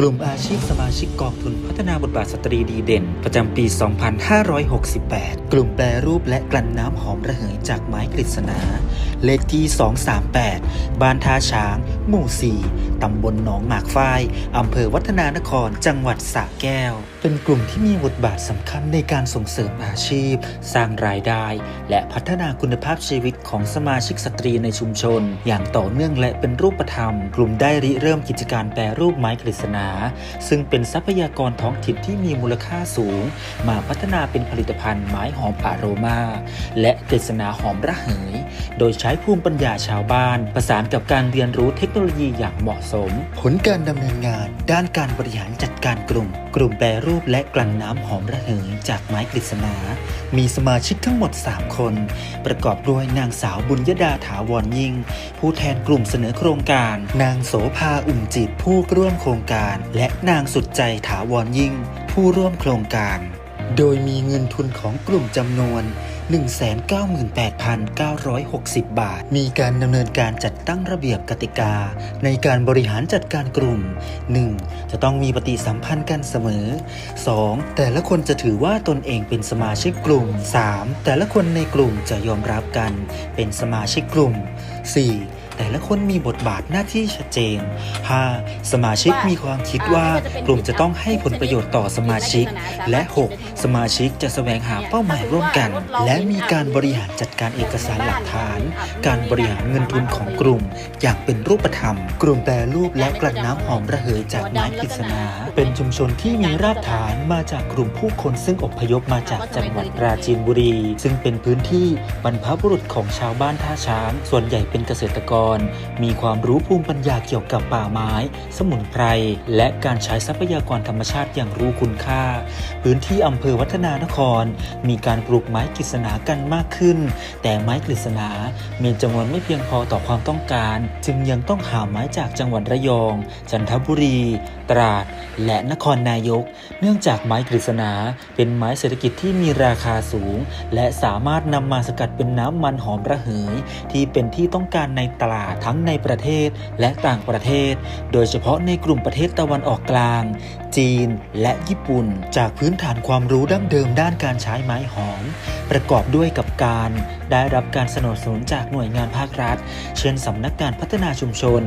กลุ่มอาชีพสมาชิกกองทุนพัฒนาบทบาทสตรีดีเด่น ประจำปี 2568 กลุ่มแปรรูปและกลั่นน้ำหอมระเหยจากไม้กฤษณา เลขที่ 238 บ้านท่าช้าง หมู่ 4 ตำบลหนองหมากฝ้าย อำเภอวัฒนานคร จังหวัดสระแก้วเป็นกลุ่มที่มีบทบาทสำคัญในการส่งเสริมอาชีพ สร้างรายได้ และพัฒนาคุณภาพชีวิตของสมาชิกสตรีในชุมชน อย่างต่อเนื่องและเป็นรูปธรรม กลุ่มได้ริเริ่มกิจการแปรรูปไม้กฤษณา ซึ่งเป็นทรัพยากรท้องถิ่นที่มีมูลค่าสูง มาพัฒนาเป็นผลิตภัณฑ์ไม้หอมอารมา และกฤษณาหอมระเหย โดยใช้ภูมิปัญญาชาวบ้าน ประสานกับการเรียนรู้เทคโนโลยีอย่างเหมาะสม ผลการดำเนินงาน ด้านการบริหารจัดการกลุ่ม กลุ่มแปรรูรูปและกลั่นน้ำหอมระเหยจากไม้กฤษณา มีสมาชิกทั้งหมด 3 คน ประกอบด้วยนางสาวบุญยดาถาวรยิ่ง ผู้แทนกลุ่มเสนอโครงการ นางโสภาอุ่มจิตผู้ร่วมโครงการ และนางสุดใจถาวรยิ่ง ผู้ร่วมโครงการ โดยมีเงินทุนของกลุ่มจำนวน 198,960 บาท มีการดำเนินการจัดตั้งระเบียบกติกา ในการบริหารจัดการกลุ่ม 1. จะต้องมีปฏิสัมพันธ์กันเสมอ 2. แต่ละคนจะถือว่าตนเองเป็นสมาชิกกลุ่ม 3. แต่ละคนในกลุ่มจะยอมรับกัน เป็นสมาชิกกลุ่ม 4. แต่ละคนมีบทบาทหน้าที่ชัดเจน 5. สมาชิกมีความคิดว่ากลุ่มจะต้องให้ผลประโยชน์ต่อสมาชิก และ 6. สมาชิกจะแสวงหาเป้าหมายร่วมกัน และมีการบริหารจัดการเอกสารหลักฐาน การบริหารเงินทุนของกลุ่ม อย่างเป็นรูปธรรม กลุ่มแปรรูปและกลั่นน้ำหอมระเหยจากไม้กฤษณา เป็นชุมชนที่มีรากฐานมาจากกลุ่มผู้คนซึ่งอพยพมาจากจังหวัดปราจีนบุรี ซึ่งเป็นพื้นที่บรรพบุรุษของชาวบ้านท่าช้าง ส่วนใหญ่เป็นเกษตรกรมีความรู้ภูมิปัญญาเกี่ยวกับป่าไม้ สมุนไพร และการใช้ทรัพยากรธรรมชาติอย่างรู้คุณค่า พื้นที่อำเภอวัฒนานคร มีการปลูกไม้กฤษณากันมากขึ้น แต่ไม้กฤษณา มีจำนวนไม่เพียงพอต่อความต้องการ จึงยังต้องหาไม้จากจังหวัดระยอง จันทบุรี ตราด และนครนายก เนื่องจากไม้กฤษณาเป็นไม้เศรษฐกิจที่มีราคาสูง และสามารถนำมาสกัดเป็นน้ำมันหอมระเหย ที่เป็นที่ต้องการในตลาดทั้งในประเทศและต่างประเทศ โดยเฉพาะในกลุ่มประเทศตะวันออกกลาง จีนและญี่ปุ่น จากพื้นฐานความรู้ดั้งเดิมด้านการใช้ไม้หอม ประกอบด้วยกับการได้รับการสนับสนุนจากหน่วยงานภาครัฐ เช่นสำนักงานพัฒนาชุมชน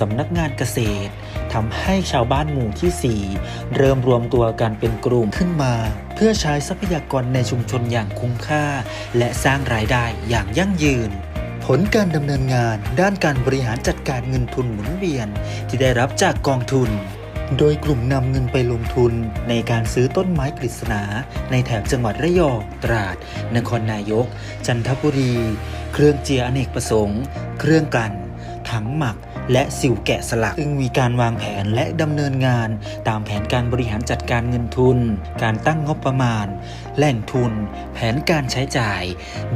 สำนักงานเกษตรทำให้ชาวบ้านหมู่ที่ 4 เริ่มรวมตัวกันเป็นกลุ่มขึ้นมา เพื่อใช้ทรัพยากรในชุมชนอย่างคุ้มค่า และสร้างรายได้อย่างยั่งยืน ผลการดำเนินงานด้านการบริหารจัดการเงินทุนหมุนเวียนที่ได้รับจากกองทุน โดยกลุ่มนำเงินไปลงทุนในการซื้อต้นไม้กฤษณา ในแถบจังหวัดระยองตราด นครนายก จันทบุรี เครื่องเจียอเนกประสงค์ เครื่องกัน ถังหมัก และสิวแกะสลักซึ่งมีการวางแผนและดำเนินงาน ตามแผนการบริหารจัดการเงินทุน การตั้งงบประมาณ แหล่งทุน แผนการใช้จ่าย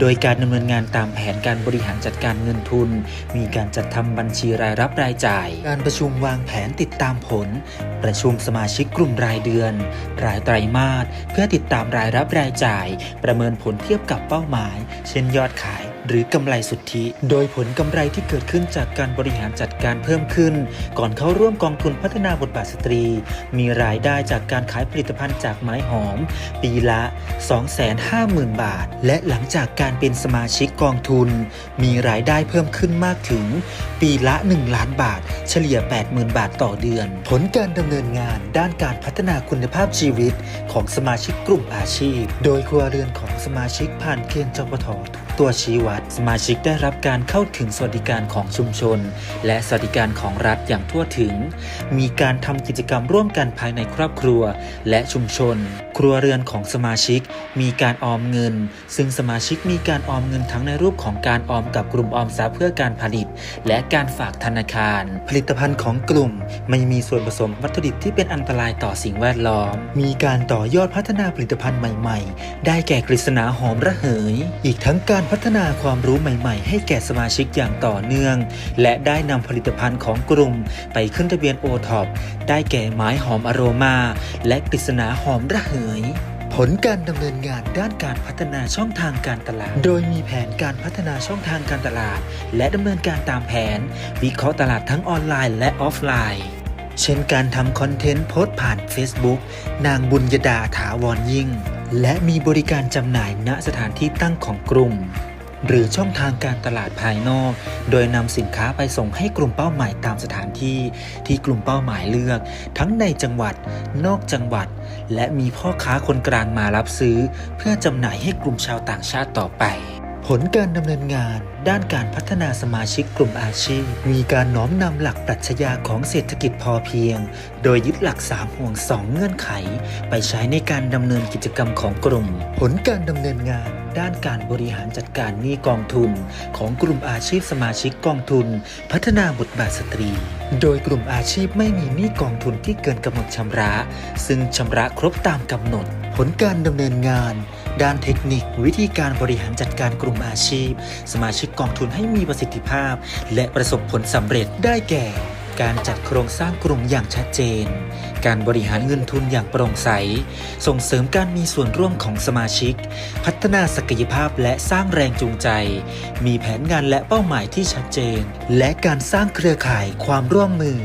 โดยการดำเนินงานตามแผนการบริหารจัดการเงินทุน มีการจัดทำบัญชีรายรับรายจ่าย การประชุมวางแผนติดตามผล ประชุมสมาชิกกลุ่มรายเดือน รายไตรมาสเพื่อติดตามรายรับรายจ่าย ประเมินผลเทียบกับเป้าหมาย เช่นยอดขาย หรือกำไรสุทธิ โดยผลกำไรที่เกิดขึ้นจากการบริหารจัดการเพิ่มขึ้น ก่อนเข้าร่วมกองทุนพัฒนาบทบาทสตรี มีรายได้จากการขายผลิตภัณฑ์จากไม้หอม ปีละ 250,000 บาท และหลังจากการเป็นสมาชิกกองทุน มีรายได้เพิ่มขึ้นมากถึง ปีละ 1 ล้านบาท เฉลี่ย 80,000 บาทต่อเดือน ผลการดำเนินงานด้านการพัฒนาคุณภาพชีวิตของสมาชิกกลุ่มอาชีพ โดยครัวเรือนของสมาชิกผ่านเกณฑ์จปททุกตัวชี้วัดสมาชิกได้รับการเข้าถึงสวัสดิการของชุมชน และสวัสดิการของรัฐอย่างทั่วถึง มีการทำกิจกรรมร่วมกันภายในครอบครัว และชุมชน ครัวเรือนของสมาชิก มีการออมเงิน ซึ่งสมาชิกมีการออมเงินทั้งในรูปของการออมกับกลุ่มออมทรัพย์เพื่อการผลิต และการฝากธนาคาร ผลิตภัณฑ์ของกลุ่มไม่มีส่วนผสมวัตถุดิบที่เป็นอันตรายต่อสิ่งแวดล้อม มีการต่อยอดพัฒนาผลิตภัณฑ์ใหม่ ๆ ได้แก่กฤษณาหอมระเหย อีกทั้งการพัฒนาความรู้ใหม่ๆ ให้แก่สมาชิกอย่างต่อเนื่อง และได้นำผลิตภัณฑ์ของกลุ่ม ไปขึ้นทะเบียนโอท็อปได้แก่ไม้หอมอโรมา และกฤษณาหอมระเหยผลการดำเนินงานด้านการพัฒนาช่องทางการตลาด โดยมีแผนการพัฒนาช่องทางการตลาด และดำเนินการตามแผน วิเคราะห์ตลาดทั้งออนไลน์และออฟไลน์ เช่นการทำคอนเทนต์โพสต์ผ่าน Facebook นางบุญยดาถาวรยิ่ง และมีบริการจำหน่ายณสถานที่ตั้งของกลุ่ม หรือช่องทางการตลาดภายนอก โดยนำสินค้าไปส่งให้กลุ่มเป้าหมายตามสถานที่ ที่กลุ่มเป้าหมายเลือก ทั้งในจังหวัด นอกจังหวัด และมีพ่อค้าคนกลางมารับซื้อ เพื่อจำหน่ายให้กลุ่มชาวต่างชาติต่อไป ผลการดำเนินงานด้านการพัฒนาสมาชิกกลุ่มอาชีพ มีการน้อมนำหลักปรัชญาของเศรษฐกิจพอเพียง โดยยึดหลัก 3 ห่วง 2 เงื่อนไข ไปใช้ในการดำเนินกิจกรรมของกลุ่ม ผลการดำเนินงานด้านการบริหารจัดการหนี้กองทุน ของกลุ่มอาชีพสมาชิกกองทุน พัฒนาบทบาทสตรี โดยกลุ่มอาชีพไม่มีหนี้กองทุนที่เกินกำหนดชำระ ซึ่งชำระครบตามกำหนด ผลการดำเนินงาน ด้านเทคนิค วิธีการบริหารจัดการกลุ่มอาชีพ สมาชิกกองทุนให้มีประสิทธิภาพ และประสบผลสำเร็จได้แก่ การจัดโครงสร้างกลุ่มอย่างชัดเจน การบริหารเงินทุนอย่างโปร่งใส ส่งเสริมการมีส่วนร่วมของสมาชิก พัฒนาศักยภาพและสร้างแรงจูงใจ มีแผนงานและเป้าหมายที่ชัดเจน และการสร้างเครือข่ายความร่วมมือ